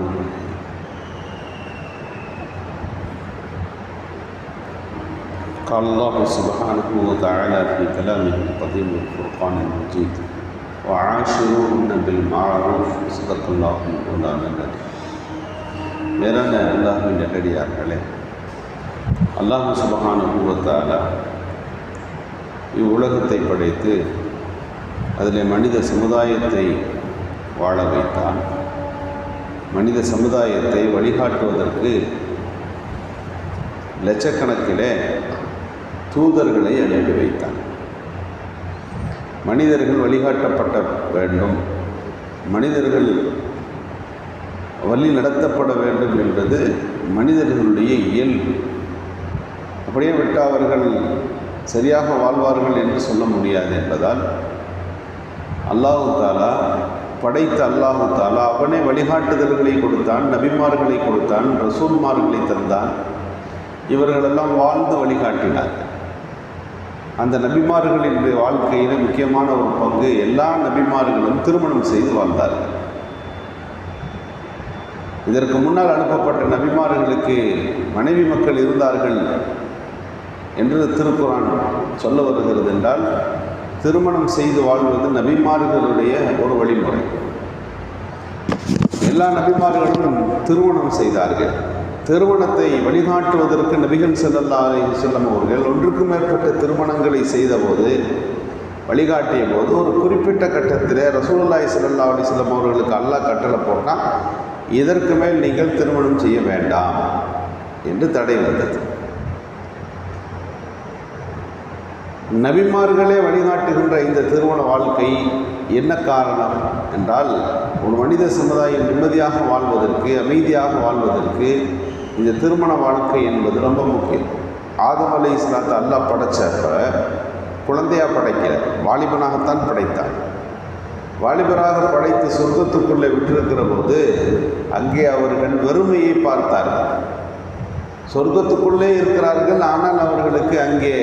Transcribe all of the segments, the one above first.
الرحيم قال الله سبحانه وتعالى في كلامه القديم الفرقان المجيد وعاشروهن بالمعروف صدق الله مولانا العظيم மேலான அல்லாஹின் நெல்லடியார்களே அல்லாஹ் சுபஹானுபவத்தால இவ்வுலகத்தை படைத்து அதில் மனித சமுதாயத்தை வாழ வைத்தான் மனித சமுதாயத்தை வழிகாட்டுவதற்கு லட்சக்கணக்கிலே தூதர்களை அனுப்பி வைத்தான் மனிதர்கள் வழிகாட்டப்பட்ட வேண்டும். மனிதர்கள் வழி நடத்தப்பட வேண்டும் என்பது மனிதர்களுடைய இயல்பு. அப்படியே விட்டு அவர்கள் சரியாக வாழ்வார்கள் என்று சொல்ல முடியாது என்பதால் அல்லாஹு தாலா படைத்த அல்லாஹு தாலா அவனே வழிகாட்டுதல்களை கொடுத்தான் நபிமார்களை கொடுத்தான் ரசூல்மார்களை தந்தான். இவர்களெல்லாம் வாழ்ந்து வழிகாட்டினார் அந்த நபிமார்களின் வாழ்க்கையில் முக்கியமான ஒரு பங்கு எல்லா நபிமார்களும் திருமணம் செய்து வாழ்ந்தார்கள். இதற்கு முன்னால் அனுப்பப்பட்ட நபிமார்களுக்கு மனைவி மக்கள் இருந்தார்கள் என்று திருக்குறான் சொல்ல வருகிறது என்றால் திருமணம் செய்து வாழ்வது நபிமார்களுடைய ஒரு வழிமுறை. எல்லா நபிமார்களும் திருமணம் செய்தார்கள். திருமணத்தை வழிகாட்டுவதற்கு நபிகள் செல்லல்லா செல்லும் அவர்கள் ஒன்றுக்கு மேற்பட்ட திருமணங்களை செய்தபோது வழிகாட்டிய போது ஒரு குறிப்பிட்ட கட்டத்தில் ரசூலுல்லாய் செல்லல்லா அலி செல்லம் அவர்களுக்கு அல்லாஹ் கட்டளை போட்டால் இதற்கு மேல் நீங்கள் திருமணம் செய்ய வேண்டாம் என்று தடை வந்தது. நபிமார்களே வழிகாட்டுகின்ற இந்த திருமண வாழ்க்கை என்ன காரணம் என்றால் ஒரு மனித சமுதாயம் நிம்மதியாக வாழ்வதற்கு அமைதியாக வாழ்வதற்கு இந்த திருமண வாழ்க்கை என்பது ரொம்ப முக்கியம். ஆதம் அலை இஸ்லாத்தை அல்லாஹ் படைச்சப்ப குழந்தையாக படைக்கல வாலிபனாகத்தான் படைத்தான். வாலிபராக படைத்து சொர்க்கத்துக்குள்ளே விட்டிருக்கிற போது அங்கே அவர்கள் வறுமையை பார்த்தார்கள். சொர்க்கத்துக்குள்ளே இருக்கிறார்கள் ஆனால் அவர்களுக்கு அங்கே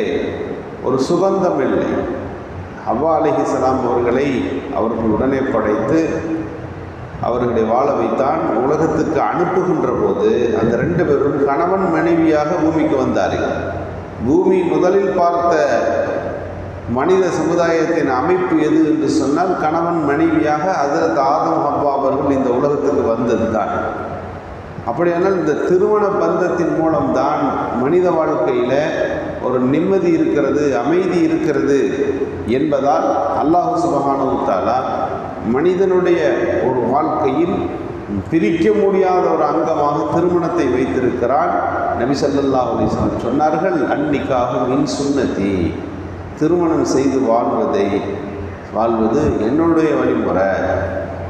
ஒரு சுகந்தம் இல்லை. ஹவ்வா அலிஹிஸ்லாம் அவர்களை அவர்கள் உடனே படைத்து அவர்களை வாழ வைத்தான். உலகத்துக்கு அனுப்புகின்ற போது அந்த ரெண்டு பேரும் கணவன் மனைவியாக பூமிக்கு வந்தார்கள். பூமி முதலில் பார்த்த மனித சமுதாயத்தின் அமைப்பு எது என்று சொன்னால் கணவன் மனைவியாக அதற்கு ஆதம் அப்பா அவர்கள் இந்த உலகத்துக்கு வந்தது தான் அப்படியானால் இந்த திருமண பந்தத்தின் மூலம்தான் மனித வாழ்க்கையில் ஒரு நிம்மதி இருக்கிறது அமைதி இருக்கிறது என்பதால் அல்லாஹு சுபகானவுத்தாலா மனிதனுடைய ஒரு வாழ்க்கையில் பிரிக்க முடியாத ஒரு அங்கமாக திருமணத்தை வைத்திருக்கிறான். நபி அலிஸ்லாம் சொன்னார்கள் அன்னிக்காக மின் சுண்ணதி திருமணம் செய்து வாழ்வதை வாழ்வது என்னுடைய வழிமுறை.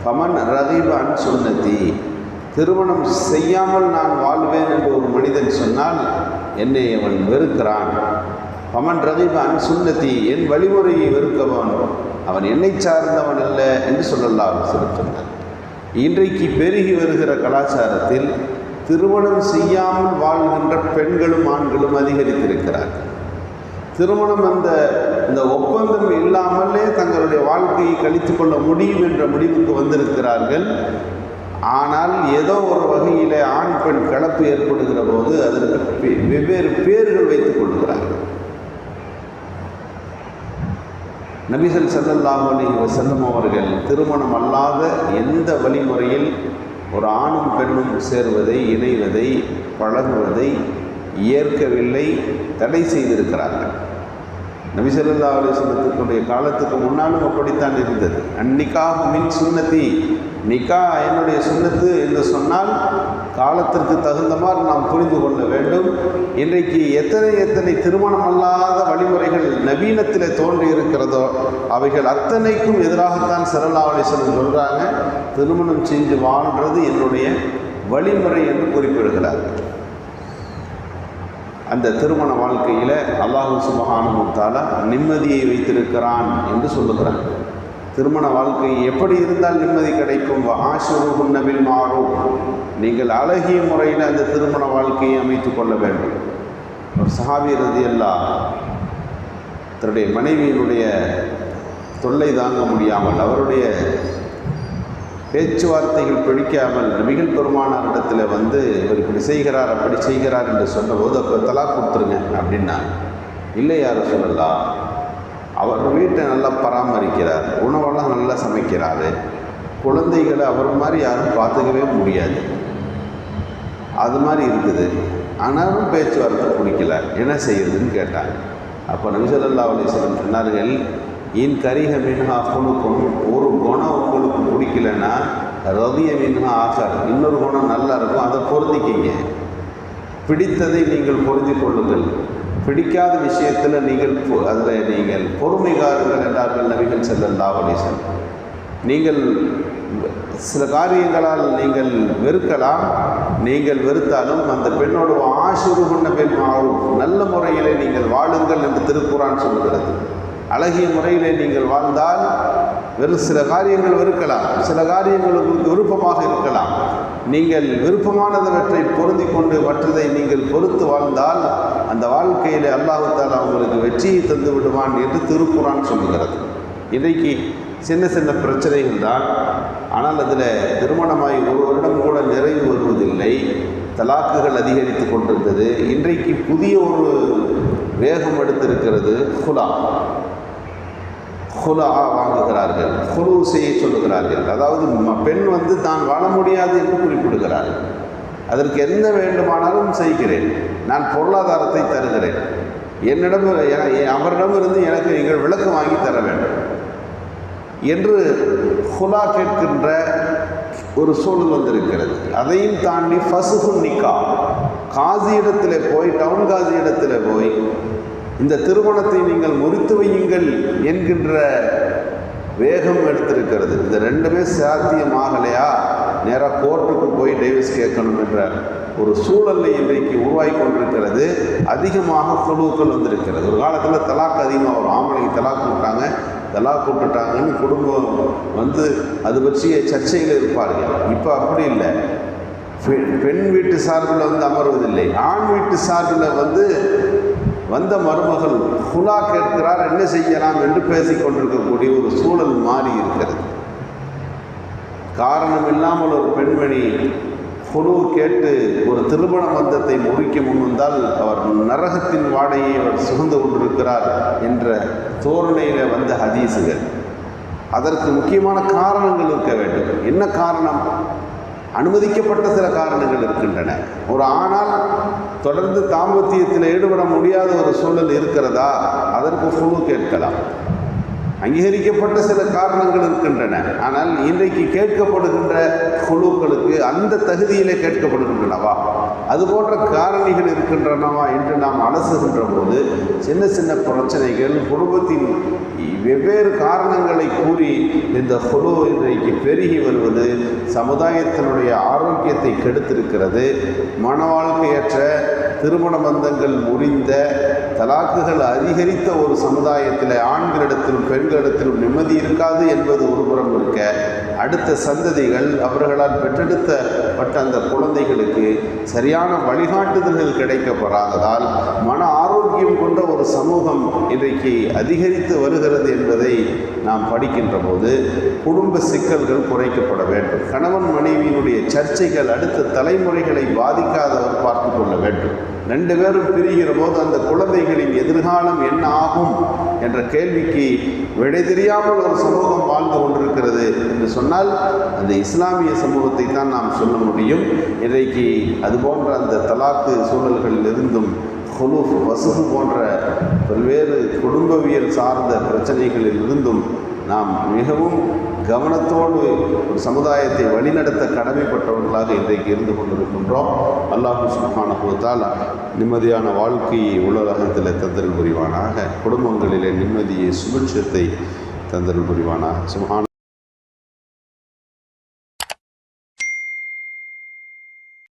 பமன் ரதீப அன் சுண்ணத்தி திருமணம் செய்யாமல் நான் வாழ்வேன் என்று ஒரு மனிதன் சொன்னால் என்னை அவன் வெறுக்கிறான். பமன் ரதீப அன் சுண்ணத்தி என் வழிமுறையை வெறுக்கவன் அவன் என்னை சார்ந்தவன் அல்ல என்று சொல்லலாம் சொன்னார் இன்றைக்கு பெருகி வருகிற கலாச்சாரத்தில் திருமணம் செய்யாமல் வாழ்கின்ற பெண்களும் ஆண்களும் அதிகரித்திருக்கிறார்கள். திருமணம் அந்த இந்த ஒப்பந்தம் இல்லாமலே தங்களுடைய வாழ்க்கையை கழித்து கொள்ள முடியும் என்ற முடிவுக்கு வந்திருக்கிறார்கள். ஆனால் ஏதோ ஒரு வகையில் ஆண் பெண் கலப்பு ஏற்படுகிற போது அதற்கு வெவ்வேறு பேர்கள் வைத்துக் கொள்கிறார்கள். நபிசல் சல்லல்லாஹு அலி வசல்லம் அவர்கள் திருமணம் அல்லாத எந்த வழிமுறையில் ஒரு ஆணும் பெண்ணும் சேர்வதை இணைவதை பழகுவதை ஏற்கவில்லை தடை செய்திருக்கிறார்கள். நபிசல்லா அலிஸ்லத்துக்குடைய காலத்துக்கு முன்னாலும் அப்படித்தான் இருந்தது. அந்நிக்காக மின் சுண்ணத்தி நிக்கா என்னுடைய சுண்ணத்து என்று சொன்னால் காலத்திற்கு தகுந்த மாதிரி நாம் புரிந்து கொள்ள வேண்டும். இன்றைக்கு எத்தனை எத்தனை திருமணம் அல்லாத வழிமுறைகள் நவீனத்தில் தோன்றி இருக்கிறதோ அவைகள் அத்தனைக்கும் எதிராகத்தான் சரலாவலேசன் சொல்கிறாங்க திருமணம் செஞ்சு வாழ்கிறது என்னுடைய வழிமுறை என்று குறிப்பிடுகிறார்கள் அந்த திருமண வாழ்க்கையில் அல்லாஹு சுபஹானுத்தால நிம்மதியை வைத்திருக்கிறான் என்று சொல்லுகிறான். திருமண வாழ்க்கை எப்படி இருந்தால் நிம்மதி கிடைக்கும்? ஆசுருகும் நபில் மாறும் நீங்கள் அழகிய முறையில் அந்த திருமண வாழ்க்கையை அமைத்து கொள்ள வேண்டும். ஒரு சஹாபி ரதி தன்னுடைய மனைவியினுடைய தொல்லை தாங்க முடியாமல் அவருடைய பேச்சுவார்த்தைகள் பிடிக்காமல் நபிகள் பெருமானாரிடத்தில் வந்து இவர் இப்படி செய்கிறார் அப்படி செய்கிறார் என்று சொன்னபோது அப்போ தலா கொடுத்துருங்க அப்படின்னாங்க. இல்லை யார் சொல்லலாம் அவர் வீட்டை நல்லா பராமரிக்கிறார் உணவெல்லாம் நல்லா சமைக்கிறாரு குழந்தைகளை அவர் மாதிரி யாரும் பார்த்துக்கவே முடியாது. அது மாதிரி இருக்குது. ஆனாலும் பேச்சுவார்த்தை பிடிக்கல. என்ன செய்யுதுன்னு கேட்டாங்க. அப்போ நபிசல்லா அலிஸ்லம் சொன்னார்கள் இன் கரிக மின்ஹா குழுக்கும் ஒரு குணம் உங்களுக்கு பிடிக்கலன்னா ரதிய மின்ஹா ஆகார் இன்னொரு குணம் நல்லா இருக்கும் அதை பொருந்திக்கிங்க. பிடித்ததை நீங்கள் பொருந்தி கொள்ளுங்கள். பிடிக்காத விஷயத்தில் நீங்கள் அதில் நீங்கள் பொறுமைகாரர்கள் என்றார்கள் நபிகள் செல்லல்லா அலிஸ்லம் நீங்கள் சில காரியங்களால் நீங்கள் வெறுக்கலாம் நீங்கள் வெறுத்தாலும் அந்த பெண்ணோட ஆசிரு கொண்ட பெண் மாறும். நல்ல முறையிலே நீங்கள் வாழுங்கள் என்று திருக்குறான் சொல்கிறது அழகிய முறையிலே நீங்கள் வாழ்ந்தால் வெறும் சில காரியங்கள் வெறுக்கலாம் சில காரியங்கள் உங்களுக்கு விருப்பமாக இருக்கலாம். நீங்கள் விருப்பமானதவற்றை பொருந்தி கொண்டு மற்றதை நீங்கள் பொறுத்து வாழ்ந்தால் அந்த வாழ்க்கையில் அல்லாஹால் அவங்களுக்கு வெற்றியை தந்து விடுவான் என்று திருக்குறான் சொல்லுகிறது. இன்றைக்கு சின்ன சின்ன பிரச்சனைகள் தான். ஆனால் அதில் திருமணமாகி ஒரு வருடம் கூட நிறைவு வருவதில்லை. தலாக்குகள் அதிகரித்து கொண்டிருந்தது. இன்றைக்கு புதிய ஒரு வேகம் எடுத்திருக்கிறது குலா. ஹுலா வாங்குகிறார்கள் ஹுலு செய்ய சொல்லுகிறார்கள். அதாவது பெண் வந்து தான் வாழ முடியாது என்று குறிப்பிடுகிறார்கள். அதற்கு என்ன வேண்டுமானாலும் செய்கிறேன். நான் பொருளாதாரத்தை தருகிறேன். என்னிடம் அவரிடமிருந்து எனக்கு நீங்கள் விளக்கு வாங்கி தர வேண்டும் என்று ஹுலா கேட்கின்ற ஒரு சூழல் வந்திருக்கிறது. அதையும் தாண்டி ஃபசுகு நிக்கா. காசி இடத்துல போய் டவுன் காசி இடத்துல போய் இந்த திருமணத்தை நீங்கள் முறித்து வையுங்கள் என்கின்ற வேகம் எடுத்திருக்கிறது. இந்த ரெண்டுமே சாத்தியமாகலையா? நேராக கோர்ட்டுக்கு போய் டைவர்ஸ் கேட்கணும் என்ற ஒரு சூழலை இன்றைக்கு உருவாகி கொண்டிருக்கிறது. அதிகமாக குழுக்கள் வந்திருக்கிறது. ஒரு காலத்தில் தலாக் அதிகமாக வரும். ஆம்பளைக்கு தலாக் விட்டாங்க தலாக் விட்டுட்டாங்கன்னு குடும்பம் வந்து அது பற்றிய சர்ச்சையில் இருப்பார்கள். இப்போ அப்படி இல்லை. பெண் வீட்டு சார்பில் வந்து அமர்வதில்லை. ஆண் வீட்டு சார்பில் வந்து வந்த மருமகள் ஹுலா கேட்கிறார் என்ன செய்யலாம்? என்று பேசிக்கொண்டிருக்கக்கூடிய ஒரு சூழல் மாறி இருக்கிறது. காரணம் இல்லாமல் ஒரு பெண்மணி குழு கேட்டு ஒரு திருமண பந்தத்தை முறிக்க முன்வந்தால் அவர் நரகத்தின் வாடையை அவர் சுகந்து கொண்டிருக்கிறார் என்ற தோரணையில் வந்த ஹதீசுகள். அதற்கு முக்கியமான காரணங்கள் இருக்க வேண்டும். என்ன காரணம்? அனுமதிக்கப்பட்ட சில காரணங்கள் இருக்கின்றன. ஒரு ஆனால் தொடர்ந்து தாம்பத்தியத்தில் ஈடுபட முடியாத ஒரு சூழல் இருக்கிறதா? அதற்கு குழு கேட்கலாம். அங்கீகரிக்கப்பட்ட சில காரணங்கள் இருக்கின்றன. ஆனால் இன்றைக்கு கேட்கப்படுகின்ற குழுக்களுக்கு அந்த தகுதியிலே கேட்கப்படுகின்றனவா? அது போன்ற காரணிகள் இருக்கின்றனவா என்று நாம் அலசுகின்ற போது சின்ன சின்ன பிரச்சனைகள் குடும்பத்தின் வெவ்வேறு காரணங்களை கூறி இந்த குழு இன்றைக்கு பெருகி வருவது சமுதாயத்தினுடைய ஆரோக்கியத்தை கெடுத்திருக்கிறது மன வாழ்க்கையற்ற திருமண பந்தங்கள் முறிந்த தலாக்குகள் அதிகரித்த ஒரு சமுதாயத்தில் ஆண்களிடத்திலும் பெண்களிடத்திலும் நிம்மதி இருக்காது என்பது ஒரு புறம் இருக்க அடுத்த சந்ததிகள் அவர்களால் பெற்றெடுத்தப்பட்ட அந்த குழந்தைகளுக்கு சரியான வழிகாட்டுதல்கள் கிடைக்கப்படாததால் மன ஆரோக்கியம் கொண்ட ஒரு சமூகம் இன்றைக்கு அதிகரித்து வருகிறது என்பதை நாம் படிக்கின்ற போது குடும்ப சிக்கல்கள் குறைக்கப்பட வேண்டும். கணவன் மனைவியினுடைய சர்ச்சைகள் அடுத்த தலைமுறைகளை பாதிக்காதவர் பார்த்து கொள்ள வேண்டும். ரெண்டு பேரும் பிரிகிற போது அந்த குழந்தைகளின் எதிர்காலம் என்ன ஆகும் என்ற கேள்விக்கு விடை தெரியாமல் ஒரு சமூகம் வாழ்ந்து கொண்டிருக்கிறது என்று சொன்னால் அந்த இஸ்லாமிய சமூகத்தை தான் நாம் சொல்ல முடியும். இன்றைக்கு அதுபோன்ற அந்த தலாக்கு சூழல்களில் இருந்தும் குலூஃப் வசுகு போன்ற பல்வேறு குடும்பவியல் சார்ந்த பிரச்சனைகளில் இருந்தும் நாம் மிகவும் கவனத்தோடு ஒரு சமுதாயத்தை வழிநடத்த கடமைப்பட்டவர்களாக இன்றைக்கு இருந்து கொண்டிருக்கின்றோம். அல்லாஹு சுப்ஹானஹுவத்தால் நிம்மதியான வாழ்க்கையை உலகத்தில் தந்தல் புரிவானாக. குடும்பங்களிலே நிம்மதியை சுபிட்சத்தை தந்தல் புரிவானாக. சுஹான